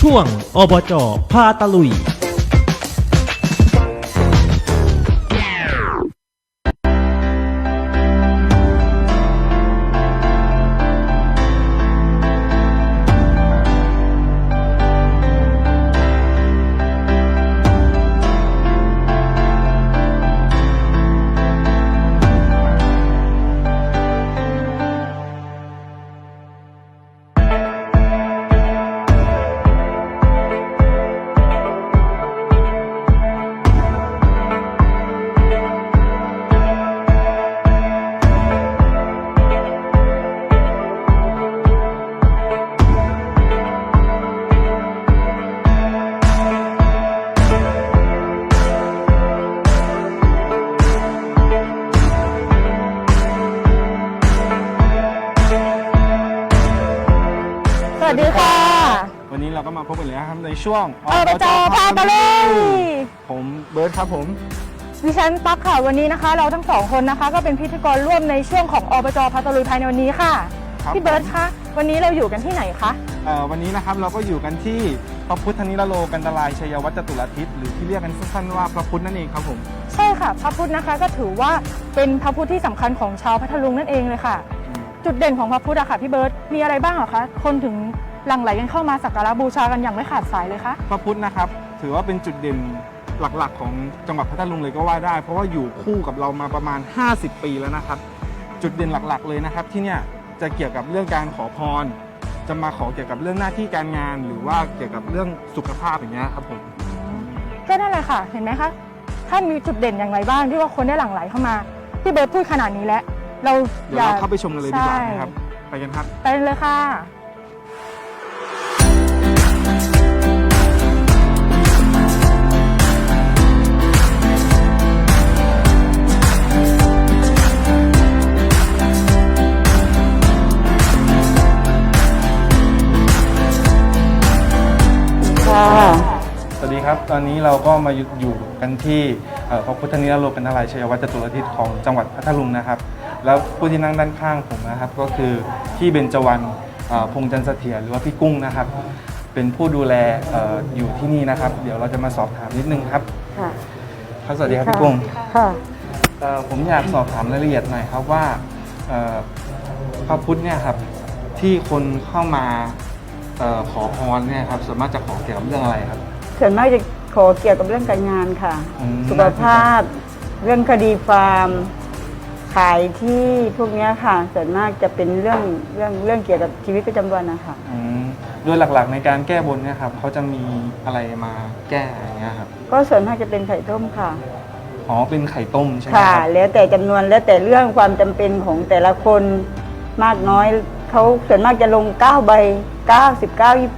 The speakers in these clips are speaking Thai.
ช่วงอบจพาตะลุย เราก็มาพบกันแล้วครับในช่วงอบจพาตะลุยผมเบิร์ดครับผมดิฉันตั๊กค่ะวันนี้นะคะ เราทั้งสองคนนะคะ ก็เป็นพิธีกรร่วมในช่วงของอบจพาตะลุยภายในวันนี้ค่ะครับพี่เบิร์ตคะวันนี้เราอยู่กันที่ไหนคะเอ่อวันนี้นะครับเราก็อยู่กันที่พระพุทธนิรโลกันตรายชัยวัจจตุรทิศหรือที่เรียกกันสั้นๆว่าพระพุทธนั่นเองครับผมใช่ค่ะ พระพุทธนะคะก็ถือว่าเป็นพระพุทธที่สำคัญของชาวพัทลุงนั่นเองเลยค่ะ จุดเด่นของพระพุทธอะค่ะพี่เบิร์ตมีอะไรบ้างเหรอคะคนถึง หลั่งไหลกันเข้ามาสักการะบูชากันอย่างไม่ขาดสายเลยคะพระพุทธนะครับ ถือว่าเป็นจุดเด่นหลักๆ ของจังหวัดพัทลุงเลยก็ว่าได้ เพราะว่าอยู่คู่กับเรามาประมาณ 50 ปีแล้วนะครับ จุดเด่นหลักๆ เลยนะครับ ที่เนี่ยจะเกี่ยวกับเรื่องการขอพร จะมาขอเกี่ยวกับเรื่องหน้าที่การงาน หรือว่าเกี่ยวกับเรื่องสุขภาพอย่างเงี้ยครับผมก็นั่นแหละค่ะเห็นไหมคะท่านมีจุดเด่นอย่างไรบ้างที่ว่าคนได้หลั่งไหลเข้ามาพี่เบิร์ตพูดขนาดนี้แล้วเราเดี๋ยวเราเข้าไปชมกันเลยดีกว่าใช่นะครับไปกันครับไปเลยค่ะค่ะ อนนี้เราก็มาอยู่กันที่เอ่อพระพุทธนิรโลกันทรายชัยวัจจตุรทิศของจังหวัดพัทลุงนะครับ แล้วผู้ที่นั่งด้านข้างผมนะครับ ก็คือพี่เบญจวรรณเอ่อพงษ์จันทร์เสถียรหรือว่าพี่กุ้งนะครับ เป็นผู้ดูแลเอ่ออยู่ที่นี่นะครับ เดี๋ยวเราจะมาสอบถามนิดนึงครับค่ะครับสวัสดีครับพี่กุ้งค่ะเอ่อผมอยากสอบถามรายละเอียดหน่อยครับว่าเอ่อพระพุทธเนี่ยครับที่คนเข้ามาเอ่อขอพรเนี่ยครับส่วนมากจะขอเกี่ยวกับเรื่องอะไรครับส่วนมากจะ ขอเกี่ยวกับเรื่องการงานค่ะ อืม สุขภาพ เรื่องคดีฟาร์ม ขายที่พวกเนี้ยค่ะส่วนมากจะเป็นเรื่องเรื่องเรื่องเกี่ยวกับชีวิตประจำวันนะคะอืมโดยหลักๆในการแก้บนเนี่ยครับเขาจะมีอะไรมาแก้อย่างเงี้ยครับก็ส่วนมากจะเป็นไข่ต้มค่ะ อ๋อเป็นไข่ต้มใช่ไหมค่ะ ครับแล้วแต่จำนวนแล้วแต่เรื่องความจำเป็นของแต่ละคนมากน้อย เขาส่วนมากจะลง 9 ใบ 9 19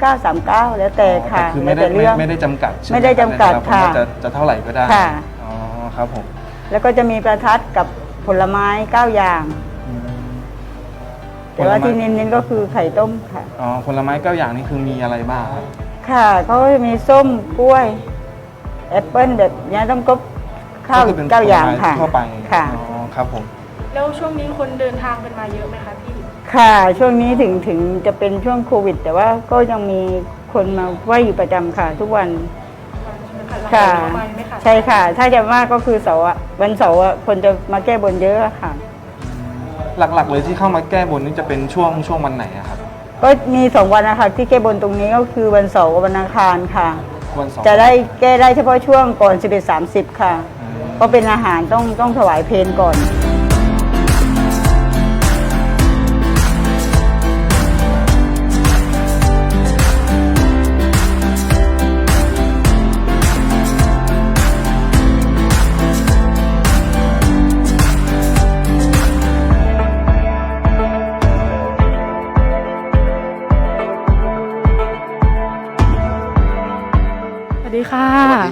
29 39 แล้วแต่ค่ะอ๋อคือแล้ไม่วได้แต่เรื่องไม่ไม่ได้จำกัดใช่หไม่ได้จำกัดแต่ละนค่ะว่าจะจะเท่าไหร่ก็ได้ค่ะ อ๋อครับผมแล้วก็จะมีประทัดกับผลไม้ 9 อย่าง อืมแต่ว่าผลไม้ที่เน้นๆก็คือไข่ต้มค่ะ อ๋อผลไม้เก้าอย่างนี้คือมีอะไรบ้างครับค่ะเขาก็จะมีส้มกล้วย แอปเปิ้ลแบบเนี้ยต้องก็ข้าวก็คือเป็นเก้าอย่างผลไม้ค่ะทั่วไปค่ะ อ๋อครับผม แล้วช่วงนี้คนเดินทางกันมาเยอะไหมคะพี่ ค่ะช่วงนี้ถึงถึงจะเป็นช่วงโควิด แต่ว่าก็ยังมีคนมาไหว้อยู่ประจำค่ะ ทุกวัน ค่ะ ใช่ค่ะ ถ้าจะมากก็คือเสาร์อะวันเสาร์อะคนจะมาแก้บนเยอะค่ะ หลักๆ เลยที่เข้ามาแก้บนนี่จะเป็นช่วงช่วงวันไหนอะครับ ก็มีสองวันนะคะที่แก้บนตรงนี้ก็คือวันเสาร์กับวันอังคารค่ะ วันเสองจะได้แก้ได้เฉพาะช่วงก่อน 11 30 ค่ะอืมก็เป็นอาหารต้องต้องถวายเพลก่อน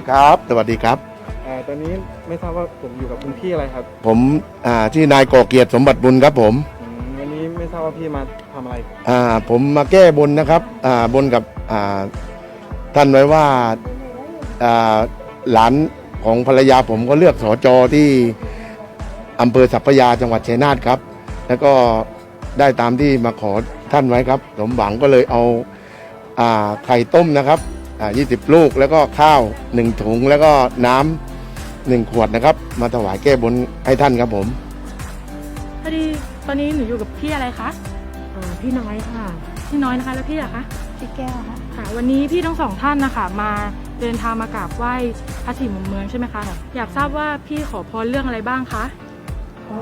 ครับ สวัสดีครับ อ่าตอนนี้ไม่ทราบว่าผมอยู่กับคุณพี่อะไรครับผมอ่าชื่อนายก่อเกียรติสมบัติบุญครับผมอืมวันนี้ไม่ทราบว่าพี่มาทำอะไรอ่าผมมาแก้บนนะครับอ่าบนกับอ่าท่านไว้ว่าอ่าหลานของภรรยาผมก็เลือกสอจอที่อำเภอสัพพยาจังหวัดชัยนาทครับ แล้วก็ได้ตามที่มาขอท่านไว้ครับ สมหวังก็เลยเอาอ่าไข่ต้มนะครับ อ่า20 ลูกแล้วก็ข้าว 1 ถุงแล้วก็น้ำหนึ่งขวดนะครับ มาถวายแก้บนให้ท่านครับผมพอดีตอนนี้หนูอยู่กับพี่อะไรคะอ่าพี่น้อยค่ะ พี่น้อยนะคะแล้วพี่อะคะพี่แก้วค่ะค่ะ วันนี้พี่ทั้งสองท่านนะคะมาเดินทางมากราบไหว้พระศรีมุมเมืองใช่ไหมคะอยากทราบว่าพี่ขอพรเรื่องอะไรบ้างคะก็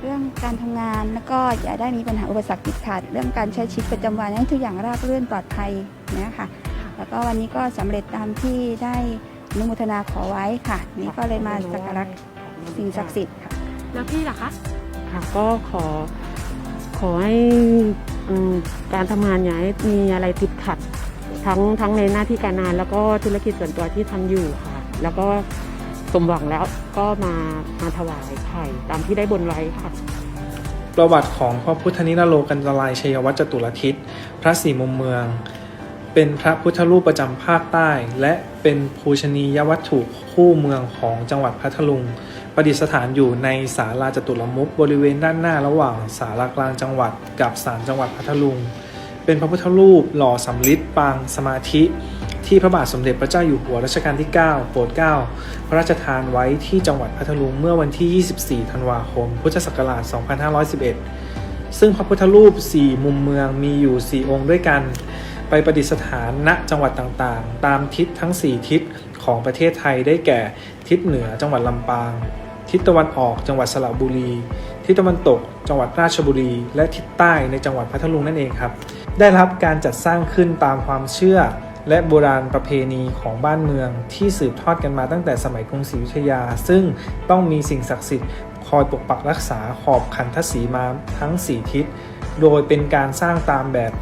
เรื่องการทำงานแล้วก็อย่าได้มีปัญหาอุปสรรคติดขัด เรื่องการใช้ชีวิตประจำวันให้ทุกอย่างราบรื่นปลอดภัยเนี่ยค่ะ แล้วก็วันนี้ก็สำเร็จตามที่ได้อนุโมทนาขอไว้ค่ะ นี่ก็เลยมาสักการะสิ่งศักดิ์สิทธิ์ค่ะ แล้วพี่ล่ะคะค่ะก็ขอขอให้อืมการทำงานอย่าให้มีอะไรติดขัด ทั้งทั้งในหน้าที่การงาน แล้วก็ธุรกิจส่วนตัวที่ทำอยู่ค่ะ แล้วก็สมหวังแล้วก็มามาถวายไข่ตามที่ได้บนไว้ค่ะ ประวัติของพระพุทธนิรโลกันตรายชัยวัจจตุรทิศพระศรีมุมเมือง เป็นพระพุทธรูปประจำภาคใต้ และเป็นภูชนียวัตถุคู่เมืองของจังหวัดพัทลุง ประดิษฐานอยู่ในศาลาจตุรมุขบริเวณด้านหน้าระหว่างศาลากลางจังหวัดกับศาลจังหวัดพัทลุง เป็นพระพุทธรูปหล่อสำริดปางสมาธิ ที่พระบาทสมเด็จพระเจ้าอยู่หัวรัชกาลที่ 9 โปรดเกล้าพระราชทานไว้ที่จังหวัดพัทลุงเมื่อวันที่ 24 ธันวาคม พุทธศักราช 2511 ซึ่งพระพุทธรูป 4 มุมเมืองมีอยู่ 4 องค์ด้วยกัน ไปประดิษฐานณจังหวัดต่างๆ ตามทิศทั้ง 4 ทิศของประเทศไทยได้แก่ ทิศเหนือจังหวัดลำปาง ทิศตะวันออกจังหวัดสระบุรี ทิศตะวันตก จังหวัดราชบุรี และทิศใต้ในจังหวัดพัทลุงนั่นเองครับ ได้รับการจัดสร้างขึ้นตามความเชื่อและโบราณประเพณีของบ้านเมืองที่สืบทอดกันมาตั้งแต่สมัยกรุงศรีอยุธยา ซึ่งต้องมีสิ่งศักดิ์สิทธิ์คอยปกปักรักษาขอบขันทศีมาทั้ง 4 ทิศ โดยเป็นการสร้างตามแบบ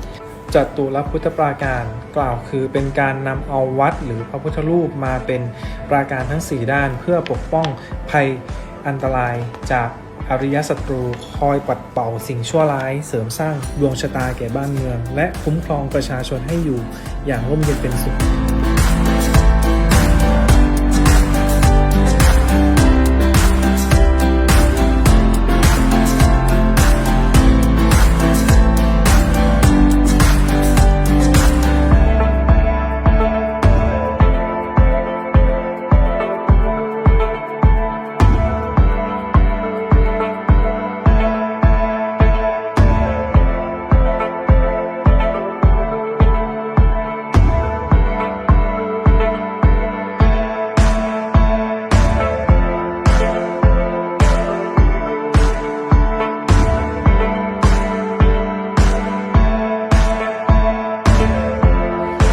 จตุรพุทธปราการกล่าวคือเป็นการนำเอาวัดหรือพระพุทธรูปมาเป็นปราการทั้ง 4 ด้าน เพื่อปกป้องภัยอันตรายจากอริยศัตรูคอยปัดเป่าสิ่งชั่วร้าย เสริมสร้างดวงชะตาแก่บ้านเมือง และคุ้มครองประชาชนให้อยู่อย่างร่มเย็นเป็นสุข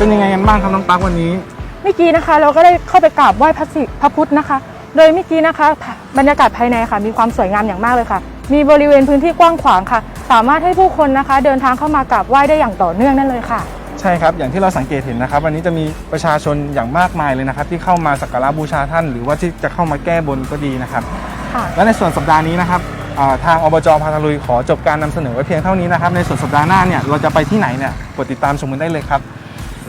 เป็นยังไงกันบ้างครับน้องตั๊กวันนี้เมื่อกี้นะคะเราก็ได้เข้าไปกราบไหว้พระศิพระพุทธนะคะ โดยเมื่อกี้นะคะบรรยากาศภายในค่ะ มีความสวยงามอย่างมากเลยค่ะ มีบริเวณพื้นที่กว้างขวางค่ะ สามารถให้ผู้คนนะคะ เดินทางเข้ามากราบไหว้ได้อย่างต่อเนื่องนั่นเลยค่ะ ใช่ครับอย่างที่เราสังเกตเห็นนะครับ วันนี้จะมีประชาชนอย่างมากมายเลยนะครับ ที่เข้ามาสักการะบูชาท่าน หรือว่าที่จะเข้ามาแก้บนก็ดีนะครับค่ะและในส่วนสัปดาห์นี้นะครับอ่าทางอบจพาทาลุยขอจบการนำเสนอไว้เพียงเท่านี้นะครับในส่วนสัปดาห์หน้าเนี่ยเราจะไปที่ไหนเนี่ยกดติดตามชมกันได้เลยครับ